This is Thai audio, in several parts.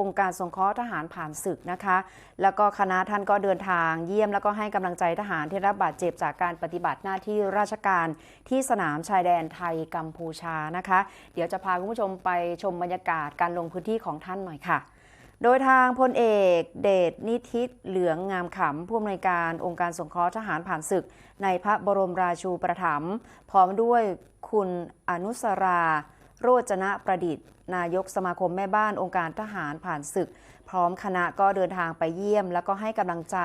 องค์การสงเคราะห์ทหารผ่านศึกนะคะ แล้วก็คณะท่านก็เดินทางเยี่ยมแล้วก็ให้กำลังใจทหารที่รับบาดเจ็บจากการปฏิบัติหน้าที่ราชการที่สนามชายแดนไทยกัมพูชานะคะ เดี๋ยวจะพาคุณผู้ชมไปชมบรรยากาศการลงพื้นที่ของท่านหน่อยค่ะโดยทางพลเอกเดชนิทิตเหลืองงามขำผู้อำนวยการองค์การสงเคราะห์ทหารผ่านศึก ในพระบรมราชูปถัมภ์พร้อมด้วยคุณอนุสรา โรจนะประดิษฐ์ นายกสมาคมแม่บ้านองค์การทหารผ่านศึก พร้อมคณะก็เดินทางไปเยี่ยม แล้วก็ให้กำลังใจ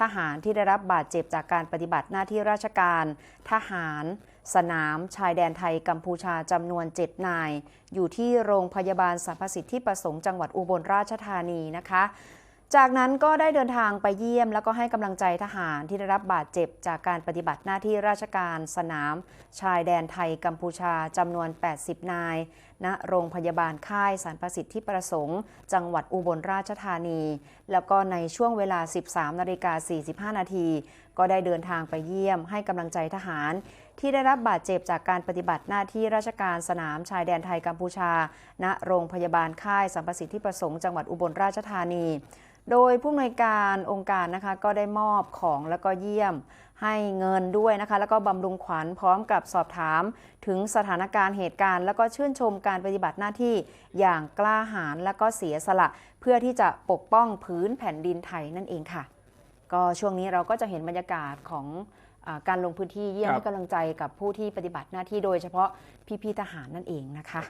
ทหารที่ได้รับบาดเจ็บจากการปฏิบัติหน้าที่ราชการ ทหาร สนาม ชายแดนไทยกัมพูชาจำนวน 7 นาย อยู่ที่โรงพยาบาลสรรพสิทธิประสงค์จังหวัดอุบลราชธานีนะคะ จากนั้นก็ได้เดินทางไปเยี่ยม แล้วก็ให้กำลังใจทหารที่ได้รับบาดเจ็บจากการปฏิบัติหน้าที่ราชการสนาม ชายแดนไทยกัมพูชาจำนวน 80 นาย ณโรงพยาบาลค่ายสารประสิทธิประสงค์ จังหวัดอุบลราชธานี แล้วก็ในช่วงเวลา 13นาฬิกา45 นาที ก็ได้เดินทางไปเยี่ยมให้กำลังใจทหาร ที่ได้รับบาดเจ็บจากการปฏิบัติหน้าที่ราชการสนามชายแดนไทยกัมพูชา ณโรงพยาบาลค่ายสารประสิทธิประสงค์จังหวัดอุบลราชธานีโดยผู้อำนวยการองค์การนะคะก็ได้มอบของแล้วก็เยี่ยม ให้เงินด้วยนะคะ แล้วก็บำรุงขวัญพร้อมกับสอบถาม ถึงสถานการณ์เหตุการณ์ แล้วก็ชื่นชมการปฏิบัติหน้าที่อย่างกล้าหาญและก็เสียสละเพื่อที่จะปกป้องพื้นแผ่นดินไทยนั่นเองค่ะ ก็ช่วงนี้เราก็จะเห็นบรรยากาศของอาการลงพื้นที่เยี่ยมครับให้กำลังใจกับผู้ที่ปฏิบัติหน้าที่โดยเฉพาะพี่ๆทหารนั่นเองนะคะ